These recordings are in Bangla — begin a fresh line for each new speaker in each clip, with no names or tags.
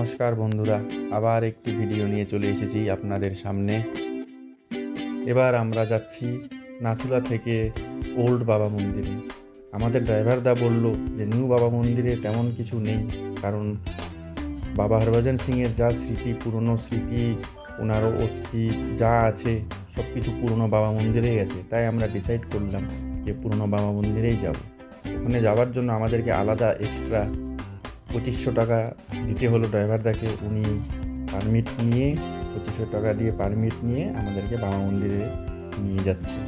নমস্কার বন্ধুরা, আবার একটি ভিডিও নিয়ে চলে এসেছি আপনাদের সামনে। এবার আমরা যাচ্ছি নাথুলা থেকে ওল্ড বাবা মন্দিরে। আমাদের ড্রাইভারদা বলল যে, নিউ বাবা মন্দিরে তেমন কিছু নেই, কারণ বাবা হরভজন সিংয়ের যা স্মৃতি, পুরনো স্মৃতি, ওনারও অস্থি যা আছে, সব কিছু পুরনো বাবা মন্দিরেই আছে। তাই আমরা ডিসাইড করলাম যে, পুরনো বাবা মন্দিরেই যাব। ওখানে যাওয়ার জন্য আমাদেরকে আলাদা এক্সট্রা পঁচিশশো টাকা দিতে হলো ড্রাইভারদাকে উনি পারমিট নিয়ে পঁচিশশো টাকা দিয়ে পারমিট নিয়ে আমাদেরকে বাবা মন্দিরে নিয়ে যাচ্ছে।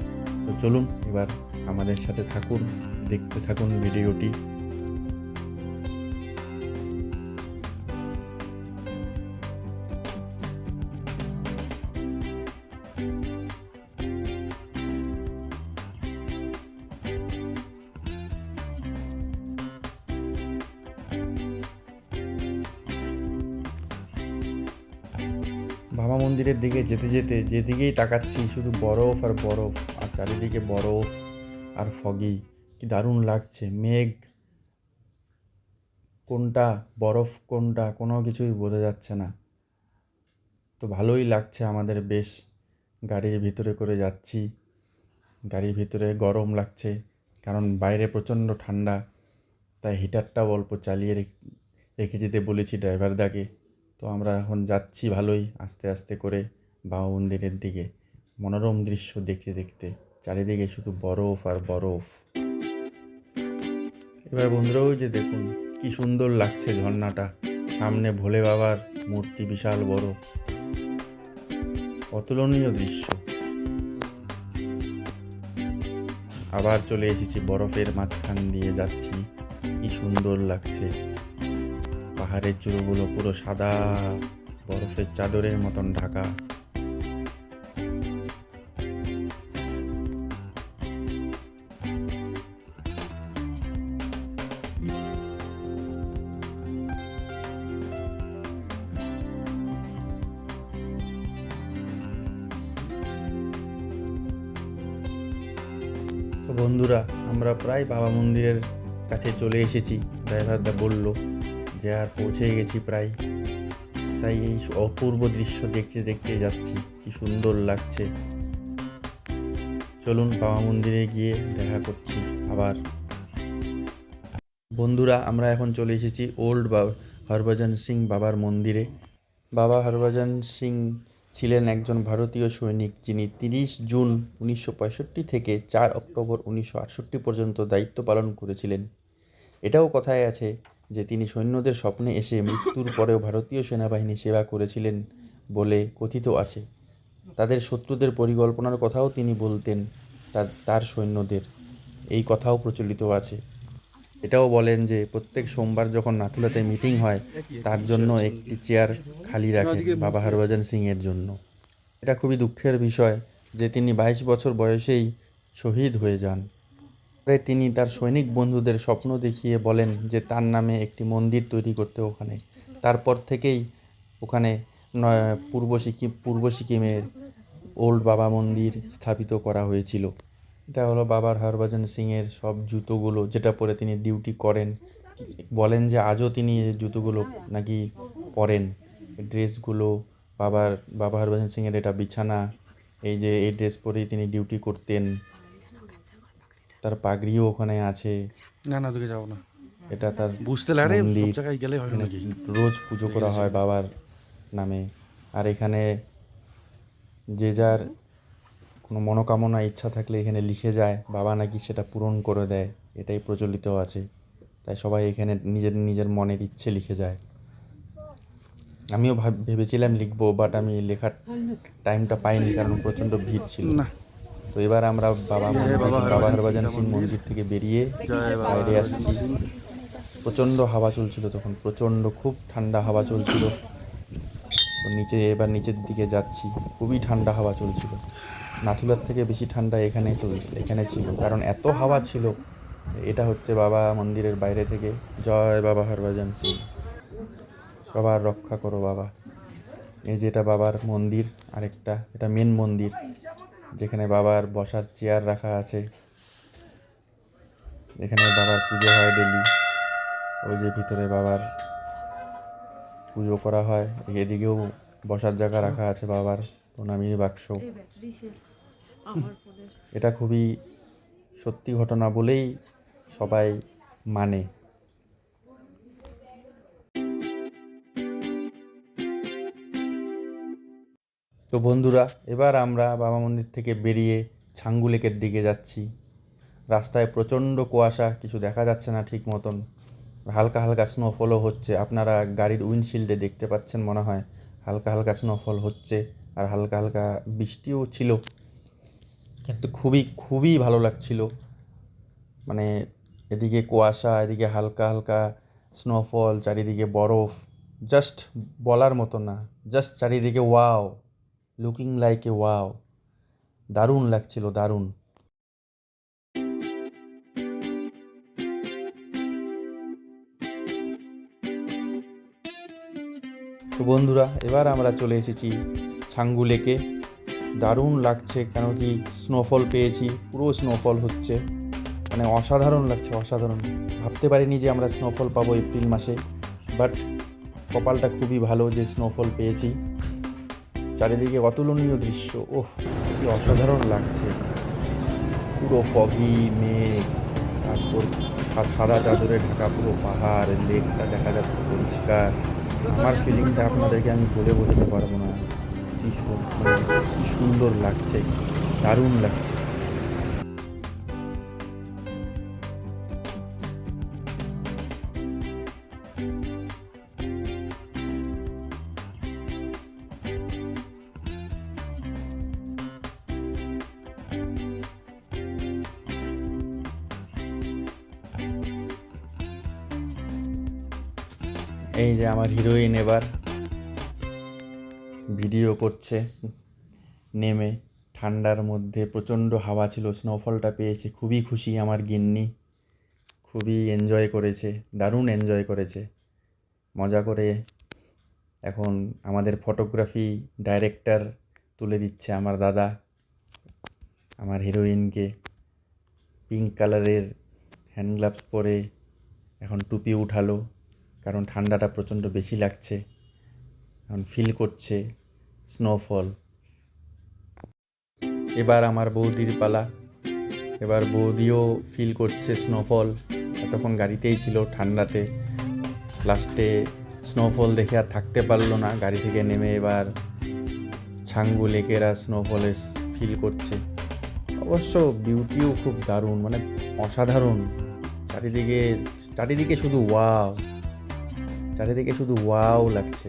তো চলুন এবার আমাদের সাথে থাকুন, দেখতে থাকুন ভিডিওটি বাবা মন্দিরের দিকে যেতে যেতে যেদিকেই তাকাচ্ছি, শুধু বরফ আর বরফ, আর চারিদিকে বরফ আর ফগি কি দারুণ লাগছে। মেঘ কোনটা, বরফ কোনটা, কোনো কিছুই বোঝা যাচ্ছে না। তো ভালোই লাগছে আমাদের, বেশ গাড়ির ভিতরে করে যাচ্ছি। গাড়ির ভিতরে গরম লাগছে, কারণ বাইরে প্রচণ্ড ঠান্ডা, তাই হিটারটাও অল্প চালিয়ে রেখে যেতে বলেছি ড্রাইভারদাকে তো আমরা এখন যাচ্ছি ভালোই আস্তে আস্তে করে বাবা মন্দিরের দিকে। মনোরম দৃশ্য দেখতে দেখতে, চারিদিকে শুধু বরফ আর বরফ। এবার বন্ধুরাও যে দেখুন, কি সুন্দর লাগছে ঝর্ণাটা। সামনে ভোলে বাবার মূর্তি বিশাল বড়। অতুলনীয় দৃশ্য। আবার চলে এসেছি বরফের মাঝখান দিয়ে যাচ্ছি। কি সুন্দর লাগছে। পাহাড়ের চূড়োগুলো পুরো সাদা, বরফের চাদরের মতন ঢাকা। বন্ধুরা, আমরা প্রায় বাবা মন্দিরের কাছে চলে এসেছি ড্রাইভারদা বলল। যে আর পৌঁছে গেছি প্রায়। তাই এই অপূর্ব দৃশ্য দেখতে দেখতে যাচ্ছি। কি সুন্দর লাগছে। চলুন বাবা মন্দিরে গিয়ে দেখা করছি আবার। বন্ধুরা, আমরা এখন চলে এসেছি ওল্ড বাবা হরভজন সিং বাবার মন্দিরে। বাবা হরভজন সিং ছিলেন একজন ভারতীয় সৈনিক যিনি তিরিশ জুন উনিশশো পঁয়ষট্টি থেকে চার অক্টোবর উনিশশো আটষট্টি পর্যন্ত দায়িত্ব পালন করেছিলেন। এটাও কথায় আছে যে তিনি সৈন্যদের স্বপ্নে এসে মৃত্যুর পরেও ভারতীয় সেনাবাহিনী সেবা করেছিলেন বলে কথিত আছে। তাদের শত্রুদের পরিকল্পনার কথাও তিনি বলতেন তার সৈন্যদের। এই কথাও প্রচলিত আছে। এটাও বলেন যে প্রত্যেক সোমবার যখন নাথুলাতে মিটিং হয়, তার জন্য একটি চেয়ার খালি রাখেন বাবা হরভজন সিংয়ের জন্য। এটা খুবই দুঃখের বিষয় যে তিনি বাইশ বছর বয়সেই শহীদ হয়ে যান। পরে তিনি তার সৈনিক বন্ধুদের স্বপ্ন দেখিয়ে বলেন যে তার নামে একটি মন্দির তৈরি করতে ওখানে। তারপর থেকেই ওখানে পূর্ব সিকিম, পূর্ব সিকিমের ওল্ড বাবা মন্দির স্থাপিত করা হয়েছিল। এটা হলো বাবার হরভজন সিংয়ের সব জুতোগুলো, যেটা পরে তিনি ডিউটি করেন। বলেন যে আজও তিনি জুতোগুলো নাকি পরেন। ড্রেসগুলো, বাবার, বাবা হরভজন সিংয়ের এটা বিছানা, এই যে এই ড্রেস পরেই তিনি ডিউটি করতেন। তার পাগড়িও ওখানে আছে।
না না তোকে যাব না।
এটা তার
বুঝতে লাগে সব জায়গায় গেলে হয় নাকি?
রোজ পুজো করা হয় বাবার নামে। আর এখানে যে যার কোনো মনোকামনা ইচ্ছা থাকলে এখানে লিখে যায় বাবা নাকি সেটা পূরণ করে দেয় এটাই প্রচলিত আছে। তাই সবাই এখানে নিজের নিজের মনের ইচ্ছে লিখে যায়। আমিও ভাব ভেবেছিলাম লিখব বাট আমি লেখার টাইমটা পাইনি কারণ প্রচণ্ড ভিড় ছিল।
না।
তো এবার আমরা বাবা মন্দির
বাবা হরভজন সিং
মন্দির থেকে বেরিয়ে বাইরে আসছি। প্রচণ্ড হাওয়া চলছিল তখন প্রচণ্ড খুব ঠান্ডা হাওয়া চলছিল। তো নিচে এবার নিচের দিকে যাচ্ছি খুবই ঠান্ডা হাওয়া চলছিল। নাথুলার থেকে বেশি ঠান্ডা এখানে চল এখানে ছিল কারণ এত হাওয়া ছিল এটা হচ্ছে বাবা মন্দিরের বাইরে থেকে। জয় বাবা হরভজন সিং। সবার রক্ষা করো বাবা। এই যে এটা বাবার মন্দির আরেকটা এটা মেন মন্দির। যেখানে বাবার বসার চেয়ার রাখা আছে। এখানে বাবার পুজো হয় ডেলি ওই যে ভিতরে বাবার পুজো করা হয়। এদিকেও বসার জায়গা রাখা আছে বাবার প্রণামীর বাক্স। এটা খুবই সত্যি ঘটনা বলেই সবাই মানে। তো বন্ধুরা, এবার আমরা বাবা মন্দির থেকে বেরিয়ে ছাঙ্গু লেকের দিকে যাচ্ছি। রাস্তায় প্রচণ্ড কুয়াশা, কিছু দেখা যাচ্ছে না ঠিক মতন। হালকা হালকা স্নোফলও হচ্ছে। আপনারা গাড়ির উইন্ডশিল্ডে দেখতে পাচ্ছেন মনে হয়, হালকা হালকা স্নোফল হচ্ছে আর হালকা হালকা বৃষ্টিও ছিল। কিন্তু খুবই খুবই ভালো লাগছিল। মানে এদিকে কুয়াশা, এদিকে হালকা হালকা স্নোফল চারিদিকে বরফ। জাস্ট বলার মতো না জাস্ট চারিদিকে wow looking like a wow দারুণ লাগছিল, দারুণ। তো বন্ধুরা, এবার আমরা চলে এসেছি ছাঙ্গু লেকে। দারুণ লাগছে, কেন কি স্নোফল পেয়েছি, পুরো স্নোফল হচ্ছে। মানে অসাধারণ লাগছে, অসাধারণ। ভাবতে পারিনি যে আমরা স্নোফল পাবো এপ্রিল মাসে বাট কপালটা খুবই ভালো যে স্নোফল পেয়েছি। চারিদিকে অতুলনীয় দৃশ্য। ওহ, কি অসাধারণ লাগছে। পুরো ফগি মেঘ, তারপর সাদা চাদরে ঢাকা পুরো পাহাড়, লেকটা দেখা যাচ্ছে পরিষ্কার। আমার ফিলিংটা আপনাদেরকে আমি বলে বোঝাতে পারব না। কি সু- মানে কি সুন্দর লাগছে, দারুণ লাগছে। এই যে আমার হিরোইন এবার ভিডিও করছে, নেমে, ঠান্ডার মধ্যে প্রচণ্ড হাওয়া ছিল স্নোফলটা পেয়েছে, খুবই খুশি আমার গিন্নি, খুবই এনজয় করেছে, দারুণ এনজয় করেছে। মজা করে এখন আমাদের ফটোগ্রাফি ডাইরেক্টর তুলে দিচ্ছে আমার দাদা, আমার হিরোইনকে পিঙ্ক কালারের হ্যান্ড গ্লাভস পরে এখন টুপি উঠালো। কারণ ঠান্ডাটা প্রচণ্ড বেশি লাগছে এখন ফিল করছে স্নোফল এবার আমার বৌদির পালা। এবার বৌদিও ফিল করছে স্নোফল এতক্ষণ গাড়িতেই ছিল ঠান্ডাতে। লাস্টে স্নোফল দেখে আর থাকতে পারল না। গাড়ি থেকে নেমে এবার ছাঙ্গু লেকেরা স্নোফলের ফিল করছে। অবশ্য বিউটিও খুব দারুণ মানে অসাধারণ। চারিদিকে চারিদিকে শুধু ওয়াও চারিদিকে শুধু ওয়াও লাগছে।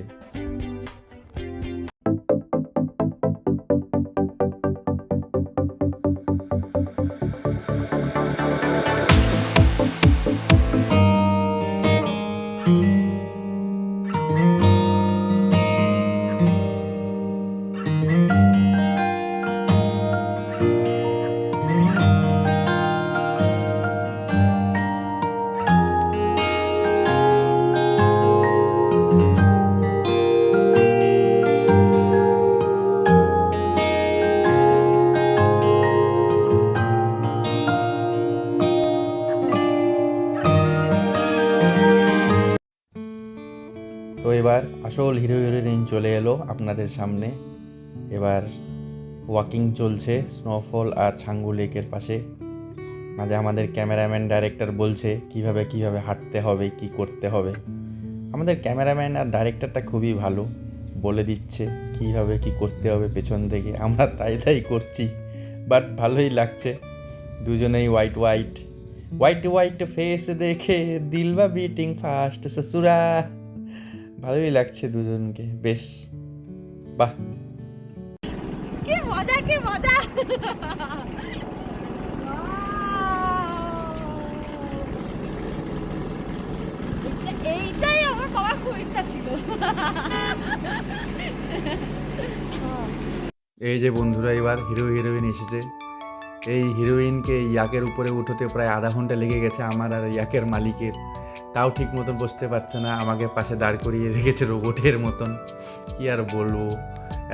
এবার আসল হিরো হিরোইন চলে এলো আপনাদের সামনে। এবার ওয়াকিং চলছে স্নোফল আর ছাঙ্গু লেকের পাশে। মাঝে আমাদের ক্যামেরাম্যান ডাইরেক্টর বলছে, কীভাবে কীভাবে হাঁটতে হবে, কি করতে হবে। আমাদের ক্যামেরাম্যান আর ডাইরেক্টরটা খুবই ভালো, বলে দিচ্ছে কীভাবে কি করতে হবে পেছন থেকে। আমরা তাই তাই করছি বাট ভালোই লাগছে। দুজনেই white white white white face দেখে দিলবা বিটিং ফাস্ট সসুরা ভালোই লাগছে দুজনকে বেশ। বাহ।
কি মজা কি মজা। এইটাই আমার পাওয়ার খুব ইচ্ছা ছিল।
এই যে বন্ধুরা এবার হিরো হিরোইন এসেছে। এই হিরোইনকে ইয়াকের উপরে উঠোতে প্রায় আধা ঘণ্টা লেগে গেছে আমার আর ইয়াকের মালিকের। তাও ঠিক মতন বসতে পারছে না, আমাকে পাশে দাঁড় করিয়ে রেখেছে রোবটের মতন। কি আর বলব?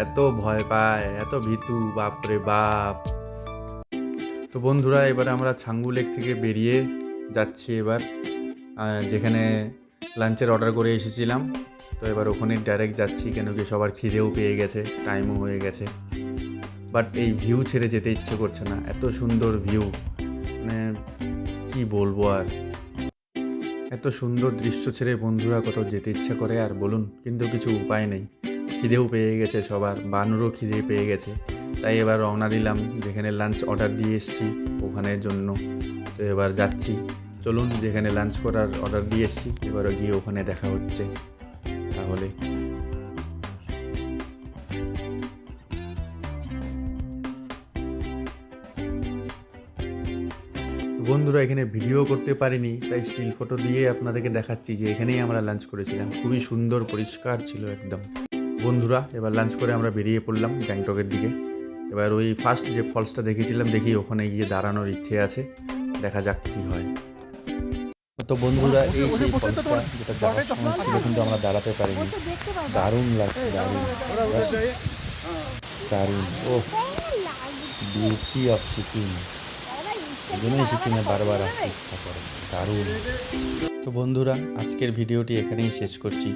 এত ভয় পায়, এত ভীতু, বাপরে বাপ। তো বন্ধুরা, এবার আমরা ছাঙ্গু লেক থেকে বেরিয়ে যাচ্ছি এবার যেখানে লাঞ্চের অর্ডার করে এসেছিলাম। তো এবার ওখানে ডাইরেক্ট যাচ্ছি, কেন কি সবার খিদেও পেয়ে গেছে টাইমও হয়ে গেছে। বাট এই ভিউ ছেড়ে যেতে ইচ্ছে করছে না, এত সুন্দর ভিউ মানে কি বলব আর? এত সুন্দর দৃশ্য ছেড়ে বন্ধুরা কোথাও যেতে ইচ্ছা করে, আর বলুন, কিন্তু কিছু উপায় নেই। খিদেও পেয়ে গেছে সবার, বানরও খিদে পেয়ে গেছে। তাই এবার রওনা দিলাম, যেখানে লাঞ্চ অর্ডার দিয়ে এসছি ওখানের জন্য। তো এবার যাচ্ছি। চলুন, যেখানে লাঞ্চ করার অর্ডার দিয়ে এসছি, এবারও গিয়ে ওখানে দেখা হচ্ছে। তাহলে বন্ধুরা এখানে ভিডিও করতে পারিনি, তাই স্টিল ফটো দিয়ে আপনাদেরকে দেখাচ্ছি যে এখানেই আমরা লাঞ্চ করেছিলাম। খুবই সুন্দর, পরিষ্কার ছিল একদম। বন্ধুরা, এবার লাঞ্চ করে আমরা বেরিয়ে পড়লাম গ্যাংটকের দিকে। এবার ওই ফার্স্ট যে ফলসটা দেখেছিলাম, দেখি ওখানে গিয়ে দাঁড়ানোর ইচ্ছে আছে। দেখা যাক কী হয়। তো বন্ধুরা, এই সেই ফলসটা যেটা যাওয়ার সময় ছিল, কিন্তু আমরা দাঁড়াতে পারিনি। দারুণ লাগছে, দারুণ। দারুণ। ও বিউটি অফ সিকিম জন্যই সিকিমে বারবার আসতে ইচ্ছা করে দারুণ। তো বন্ধুরা, আজকের ভিডিওটি এখানেই শেষ করছি।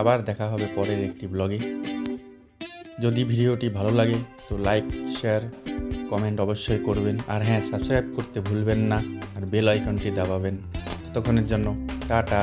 আবার দেখা হবে পরের একটি ব্লগে যদি ভিডিওটি ভালো লাগে, তো লাইক শেয়ার কমেন্ট অবশ্যই করবেন। আর হ্যাঁ সাবস্ক্রাইব করতে ভুলবেন না, আর বেল আইকনটি দাবাবেন। ততক্ষণের জন্য, টাটা।